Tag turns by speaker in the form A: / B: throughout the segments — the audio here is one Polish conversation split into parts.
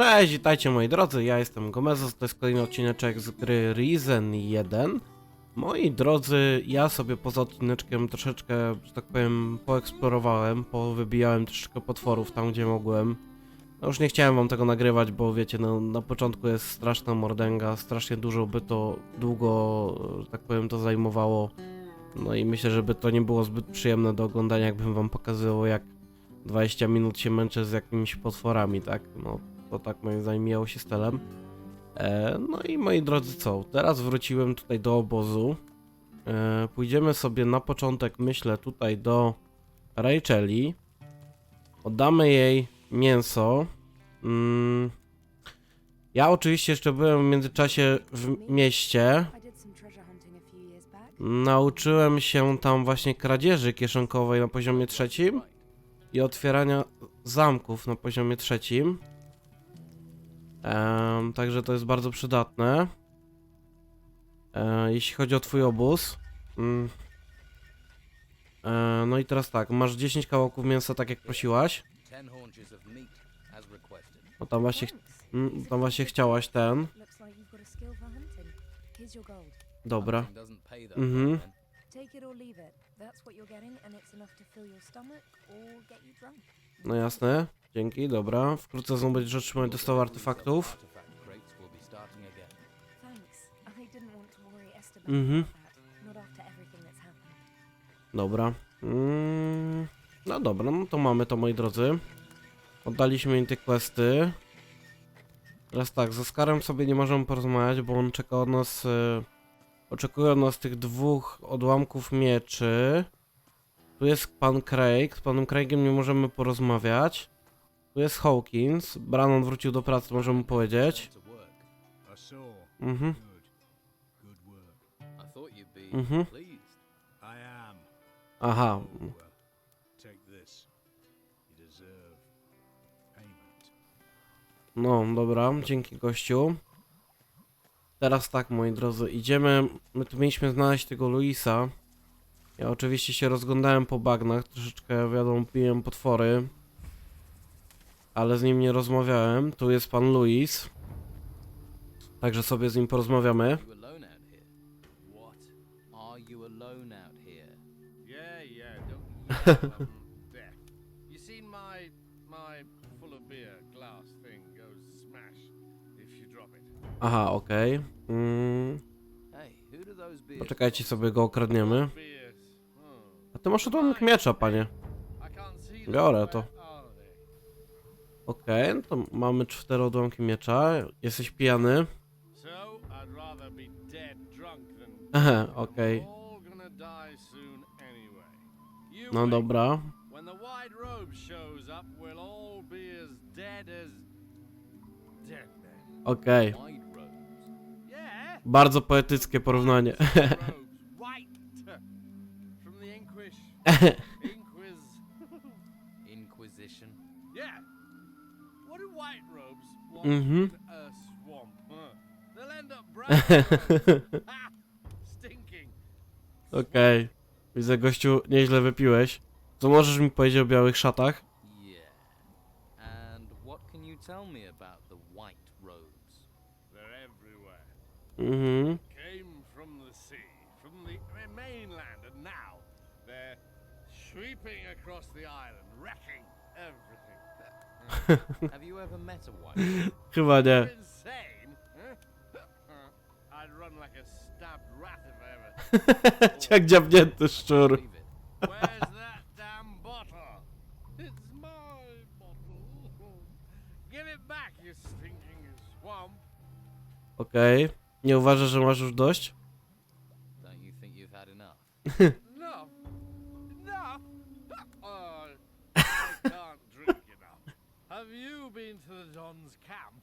A: Cześć, witajcie moi drodzy, ja jestem Gomezos, to jest kolejny odcineczek z gry Risen 1. Moi drodzy, ja sobie poza odcineczkiem troszeczkę, że tak powiem, poeksplorowałem, powybijałem troszeczkę potworów tam, gdzie mogłem. No już nie chciałem wam tego nagrywać, bo wiecie, no, na początku jest straszna mordęga, strasznie dużo by to długo, że tak powiem, to zajmowało. No i myślę, żeby to nie było zbyt przyjemne do oglądania, jakbym wam pokazywał, jak 20 minut się męczę z jakimiś potworami, tak? No, to tak moim zdaniem mijało się stylem. E, no i moi drodzy, co? Teraz wróciłem tutaj do obozu. E, pójdziemy sobie na początek, myślę, tutaj do Racheli. Oddamy jej mięso. Mm. Ja oczywiście jeszcze byłem w międzyczasie w mieście. Nauczyłem się tam właśnie kradzieży kieszonkowej na poziomie trzecim i otwierania zamków na poziomie trzecim. Em, także to jest bardzo przydatne. E, jeśli chodzi o twój obóz. Mm. E, no i teraz tak, masz 10 kawałków mięsa, tak jak prosiłaś. No tam właśnie, mm, tam właśnie chciałaś ten. Dobra. Mhm. No jasne. Dzięki, dobra. Wkrótce znowu będziesz otrzymać dostaw artefaktów. Mhm. Dobra. Mm, no dobra, no to mamy to moi drodzy. Oddaliśmy im te questy. Teraz tak, z Oskarem sobie nie możemy porozmawiać, bo on czeka od nas... Y, oczekuje od nas tych dwóch odłamków mieczy. Tu jest pan Craig, z panem Craigiem nie możemy porozmawiać. Tu jest Hawkins, Brannon wrócił do pracy, możemy powiedzieć.
B: I saw.
A: Mhm, Mhm. aha. No, dobra, dzięki gościu. Teraz tak, moi drodzy, idziemy. My tu mieliśmy znaleźć tego Luisa. Ja oczywiście się rozglądałem po bagnach, troszeczkę, wiadomo, piłem potwory. Ale z nim nie rozmawiałem. Tu jest pan Luis. Także sobie z nim porozmawiamy. Aha, okej. Mm,
C: those be?
A: poczekajcie, sobie go okradniemy.
D: Oh,
A: A ty masz odłamek miecza, panie. Biorę to. Okej, no to mamy cztery odłamki miecza. Jesteś pijany. Aha, okej.
D: You
A: No dobra.
D: When the white robe shows Stinking.
A: Okej. Widzę, gościu, nieźle wypiłeś. Co możesz mi powiedzieć o białych szatach?
C: Yeah. And what can you tell me about the white robes?
D: They're everywhere.
A: Mhm.
D: Came from the sea, from the mainland, and now they're sweeping across the island, wrecking everything.
C: Have you ever met a white?
A: Chyba nie.
D: insane? Huh? I'd run like a stabbed rat if I ever.
A: Jak dziabnięty szczur.
C: Believe it.
D: Where's that damn bottle? It's my bottle. Give it back, you stinking swamp.
A: Okej. Nie uważasz, że masz już dość?
C: Don't you think you've had enough?
D: Been to the Don's camp?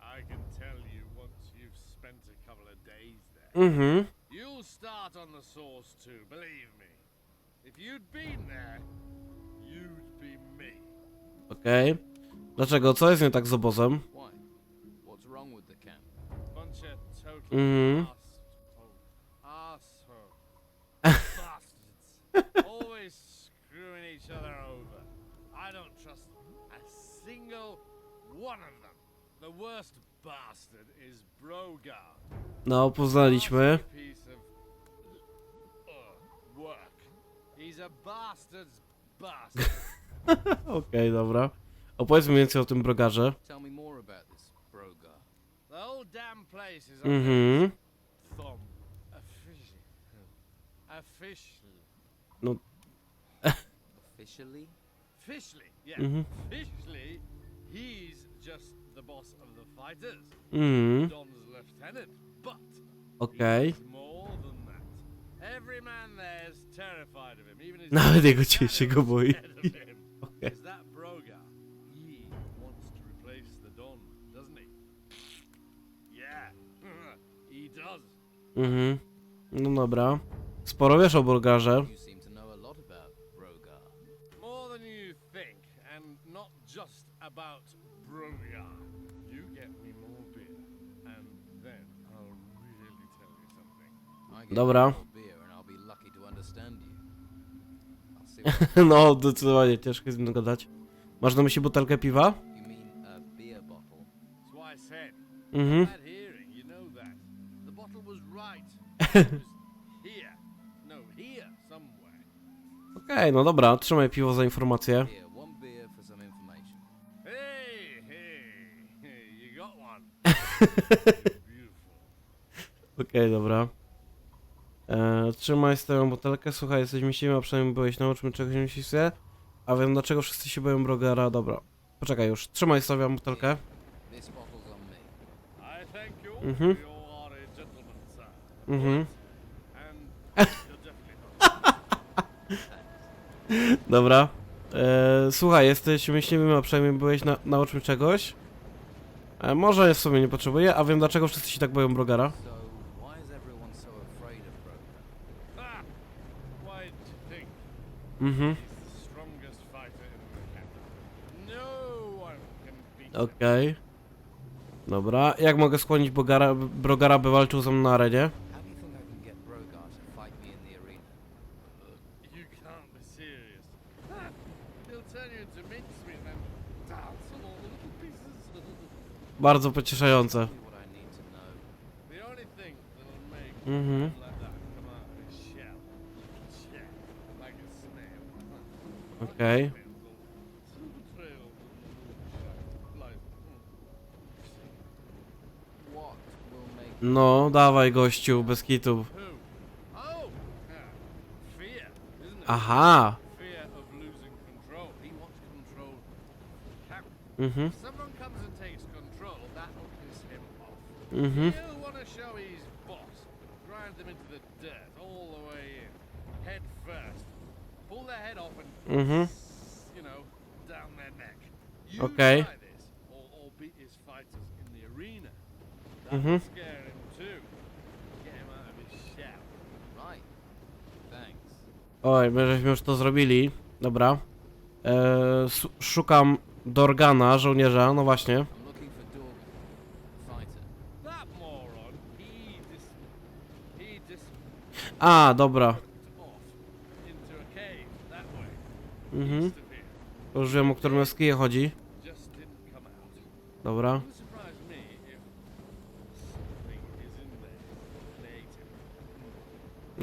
D: I can tell you once you've spent a couple of days there.
A: Mm-hmm.
D: You'll start on the source too, believe me. If you'd been there, you'd be me.
A: Okej. Dlaczego? Co jest nie tak z obozem?
C: Why?
A: No, poznaliśmy.
D: Uh.
A: Okej, dobra. Opowiedz mi więcej o tym brogarze. Mhm.
D: Officially. Officially?
C: Officially,
D: yeah.
A: Mhm.
D: Officially, he's just the boss of the fighters.
A: Mhm.
D: Don's lieutenant. But he's more than that. Every man there's terrified of him. Even his
A: Nawet jego się go boi. Okej.
D: Is that Broga? He wants to replace the Don, doesn't he? Yeah, he does.
A: Mhm. No dobra. Sporo wiesz o
C: lot about what
A: No, zdecydowanie ciężko jest z nim gadać. Masz na myśli butelkę piwa? Mhm.
D: No.
A: Okej, no dobra, trzymaj piwo za informację.
C: Here, one beer
A: trzymaj swoją butelkę, słuchaj, jesteś myśliwym, a przynajmniej byłeś nauczmy czegoś myśliwie. A wiem dlaczego wszyscy się boją Brogera, dobra. Poczekaj już, trzymaj sobie butelkę. Mhm. Mhm. Dobra. E, słuchaj, jesteś myśliwym, a przynajmniej byłeś na, nauczmy czegoś. E, może w sumie nie potrzebuję, a wiem dlaczego wszyscy się tak boją Brogera.
C: So, why is everyone so afraid of Brogar?
D: Ah, why do you think
A: Mhm.
D: he's the strongest fighter in the camp? No one can him.
A: Okej. Dobra, jak mogę skłonić Bogara, Brogara, by walczył ze mną na arenie? Bardzo pocieszające.
C: Tell
D: comes and takes control, that'll piss him off.
A: mhm.
D: In. Head off
A: Mhm.
D: You
A: Okay. Mhm. Oj, my żeśmy już to zrobili. Dobra. E, s- szukam Dorgana, żołnierza, no właśnie.
C: I'm looking for Dorgan, fighter.
D: That moron, he dis... He dis...
A: A, dobra.
D: off into a cave that way.
A: Mhm. Już wiem, o którym jaskinię chodzi. Dobra.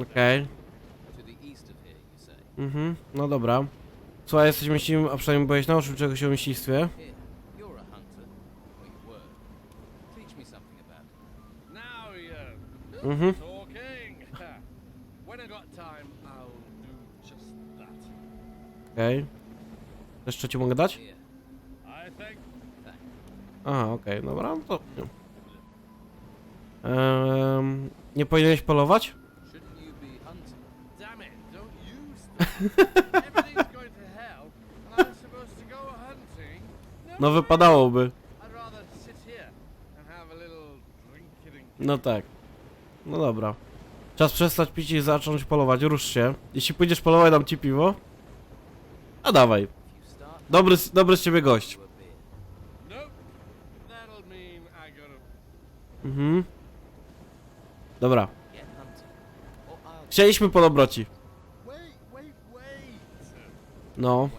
A: Okej.
C: Say?
A: Mhm, no dobra. Słuchaj, jesteś myśliwym, a przynajmniej byłeś nauczył czegoś o myślistwie.
C: Here,
A: Okej. Jeszcze ci mogę dać? Aha, okej, dobra, no to... Ehm, nie powinieneś polować? No wypadałoby. No tak. No dobra. Czas przestać pić i zacząć polować, rusz się. Jeśli pójdziesz polować, dam ci piwo. A dawaj. Dobry, z- dobry z ciebie gość. Mhm. Dobra. Chcieliśmy po dobroci. No.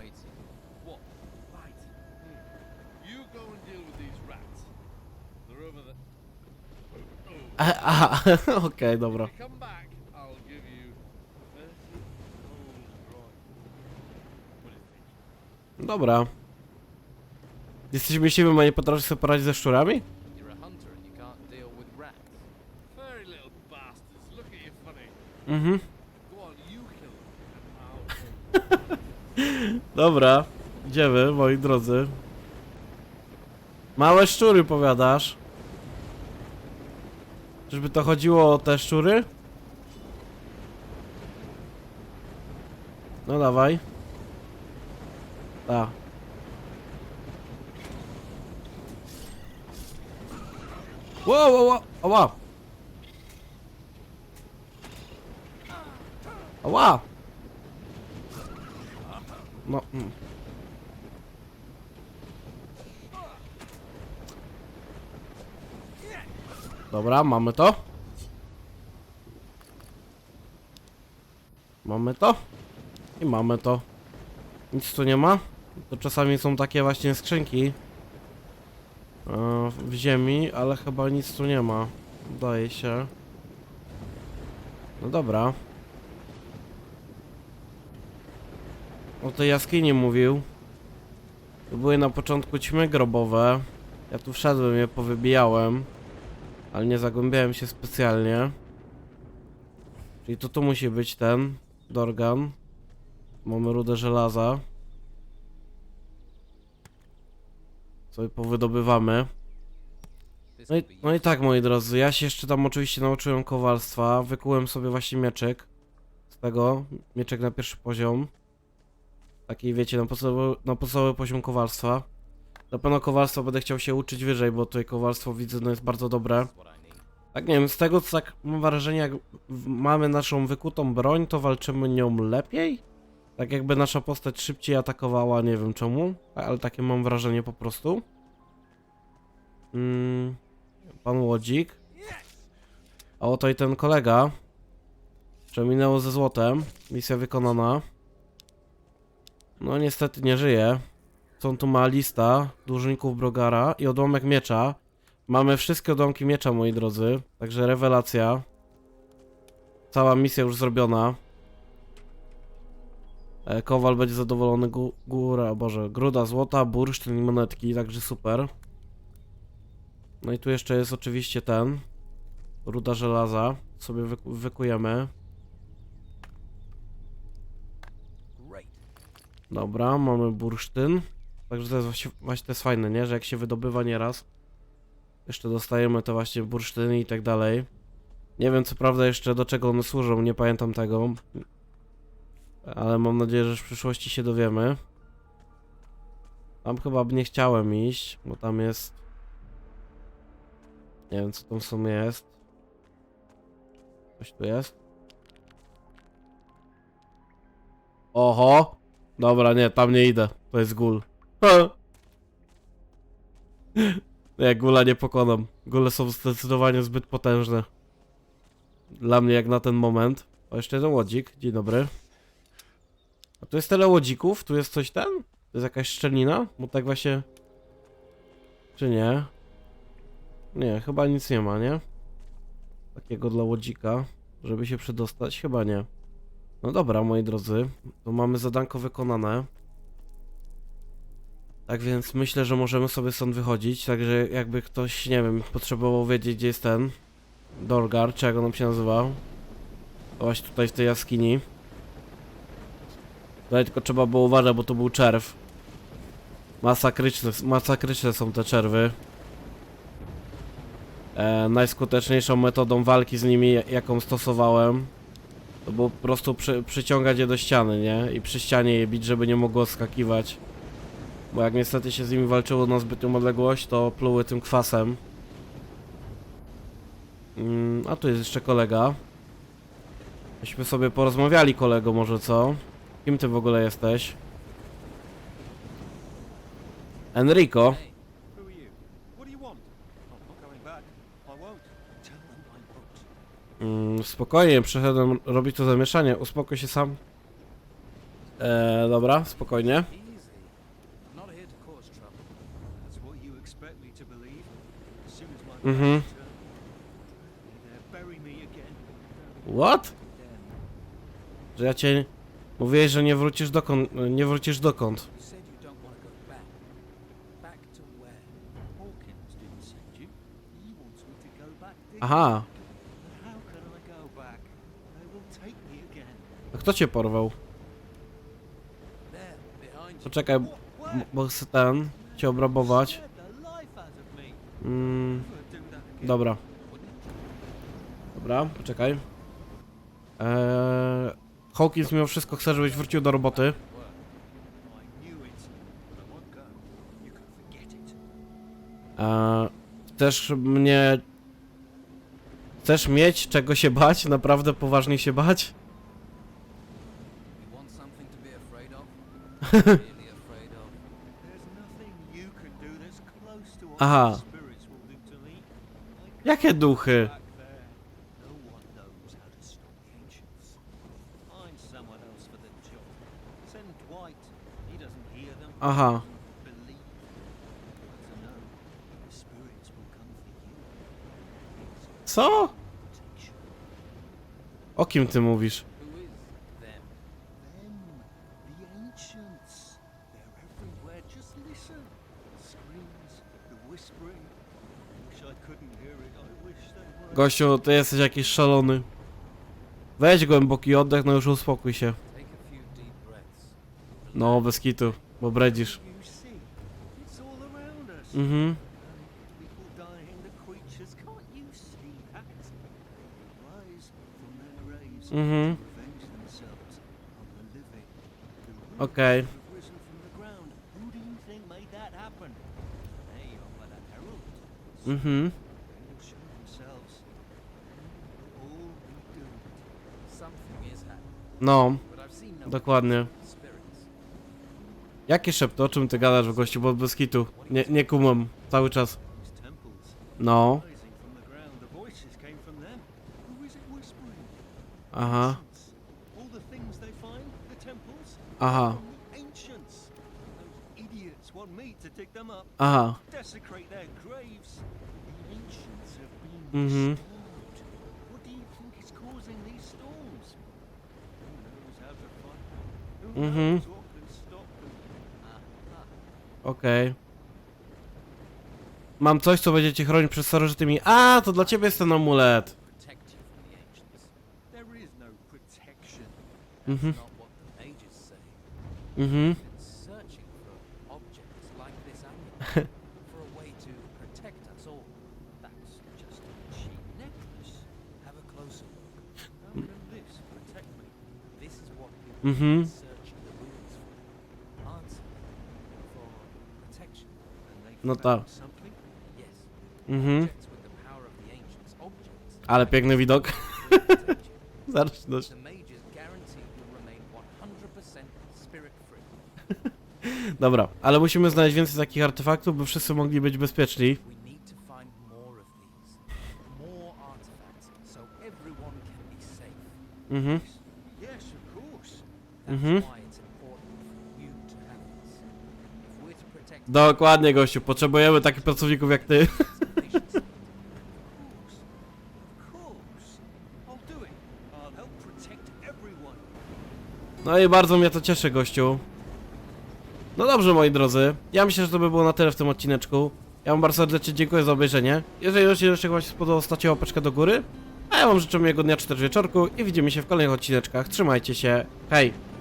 A: Aha, okej, dobra. Dobra. Jesteś myśliwym, a nie potrafisz sobie poradzić ze szczurami? Mhm. Dobra. Idziemy, moi drodzy. Małe szczury, powiadasz? Czyżby to chodziło o te szczury? No dawaj. Ta. Wow, wow, wow, ała. Ała. No. Mm. Dobra, mamy to. Mamy to. I mamy to. Nic tu nie ma. To czasami są takie właśnie skrzynki e, w ziemi, ale chyba nic tu nie ma. Wydaje się. No dobra. O tej jaskini mówił. To były na początku ćmy grobowe. Ja tu wszedłem, je powybijałem. Ale nie zagłębiałem się specjalnie. Czyli to tu musi być ten Dorgan. Mamy rudę żelaza. Sobie powydobywamy. No i, no i tak, moi drodzy, ja się jeszcze tam oczywiście nauczyłem kowalstwa. Wykułem sobie właśnie mieczyk. Z tego. Mieczek na pierwszy poziom. Taki, wiecie, na podstawowy, na podstawowy poziom kowalstwa. Na pewno kowalstwa będę chciał się uczyć wyżej, bo tutaj kowalstwo widzę, no jest bardzo dobre. Tak, nie wiem, z tego co tak mam wrażenie, jak mamy naszą wykutą broń, to walczymy nią lepiej? Tak jakby nasza postać szybciej atakowała, nie wiem czemu, ale takie mam wrażenie po prostu. Mm, pan Łodzik. A oto i ten kolega. Przeminęło ze złotem. Misja wykonana. No niestety nie żyje. Są tu mała lista dłużników Brogara i odłamek miecza. Mamy wszystkie odłamki miecza, moi drodzy. Także rewelacja. Cała misja już zrobiona. E, Kowal będzie zadowolony. Gó góra, boże, gruda złota, bursztyn i monetki, także super. No i tu jeszcze jest oczywiście ten. Ruda żelaza. Sobie wyku wykujemy. Dobra, mamy bursztyn. Także to jest właśnie, właśnie to jest fajne, nie? Że jak się wydobywa nieraz, jeszcze dostajemy te właśnie bursztyny i tak dalej. Nie wiem co prawda jeszcze do czego one służą, nie pamiętam tego. Ale mam nadzieję, że w przyszłości się dowiemy. Tam chyba nie chciałem iść, bo tam jest... Nie wiem co tam w sumie jest. Coś tu jest? Oho! Dobra, nie, tam nie idę. To jest gul. Nie, gula nie pokonam. Gule są zdecydowanie zbyt potężne. Dla mnie jak na ten moment. O, jeszcze jeden łodzik. Dzień dobry. A tu jest tyle łodzików? Tu jest coś ten? To jest jakaś szczelina? Bo tak właśnie... Czy nie? Nie, chyba nic nie ma, nie? Takiego dla łodzika, żeby się przedostać? Chyba nie. No dobra, moi drodzy, to mamy zadanko wykonane. Tak więc myślę, że możemy sobie stąd wychodzić, także jakby ktoś, nie wiem, potrzebował wiedzieć gdzie jest ten Dorgar, czy jak on się nazywał. Właśnie tutaj w tej jaskini. Tutaj tylko trzeba było uważać, bo to był czerw. Masakryczne, masakryczne są te czerwy. E, najskuteczniejszą metodą walki z nimi, jaką stosowałem, to było po prostu przy, przyciągać je do ściany, nie? I przy ścianie je bić, żeby nie mogło skakiwać. Bo jak niestety się z nimi walczyło na zbytnią odległość, to pluły tym kwasem. Mm, a tu jest jeszcze kolega. Myśmy sobie porozmawiali, kolego, może co? Kim ty w ogóle jesteś? Enrico.
E: Won't.
A: Mm, spokojnie, przyszedłem robić to zamieszanie. Uspokój się sam. Eee, dobra, spokojnie. Mhm. What? Że ja cię... Mówiłeś, że nie wrócisz dokąd... Nie wrócisz dokąd. Aha. A kto cię porwał? Poczekaj, bo- chcę ten... Cię obrabować. Mm, dobra. Dobra, poczekaj. Eee, Hawkins mimo wszystko chce, żebyś wrócił do roboty. Eee, chcesz mnie... Chcesz mieć czego się bać? Naprawdę poważnie się bać?
C: You want something
E: hear it. I wish they were.
A: Gościu, ty jesteś jakiś szalony. Weź głęboki oddech, no już uspokój się. No, bez kitu,
E: Бобрадиш. Угу.
C: Угу. Окей. Угу.
A: No, dokładnie. Jakie szepty? O czym ty gadasz, gościu, bo bez. Nie, nie kumam. Cały czas. No. Aha. Aha. Aha. Mhm.
E: restored.
A: Okej. Mam coś, co będzie cię chronić przed starożytnymi. A, to dla ciebie jest ten amulet. Mhm. Mhm. Mhm
C: the ruins for. Answer for protection.
E: And they
A: No
E: found
A: tak.
E: something?
C: Yes.
A: Mhm.
C: Objects with the power of the ancients. Objects.
A: Ale piękny widok.
C: that will protect you.
A: Zaczynać.
C: The guarantee you'll remain 100% spirit free.
A: Dobra, ale musimy znaleźć więcej takich artefaktów, by wszyscy mogli być bezpieczni.
C: We need to find more of these. More artifacts, so everyone can be safe.
A: Mhm.
E: Yes, of course.
C: That's
A: Mhm.
C: why it's important for you to have this. If we're to protect
A: Dokładnie, gościu. Potrzebujemy takich pracowników jak ty. No i bardzo mnie to cieszy, gościu. No dobrze, moi drodzy. Ja myślę, że to by było na tyle w tym odcineczku. Ja wam bardzo serdecznie dziękuję za obejrzenie. Jeżeli odcinek wam się spodobał, stawcie łapeczkę do góry. A ja wam życzę miłego dnia czy też wieczorku i widzimy się w kolejnych odcineczkach. Trzymajcie się. Hej!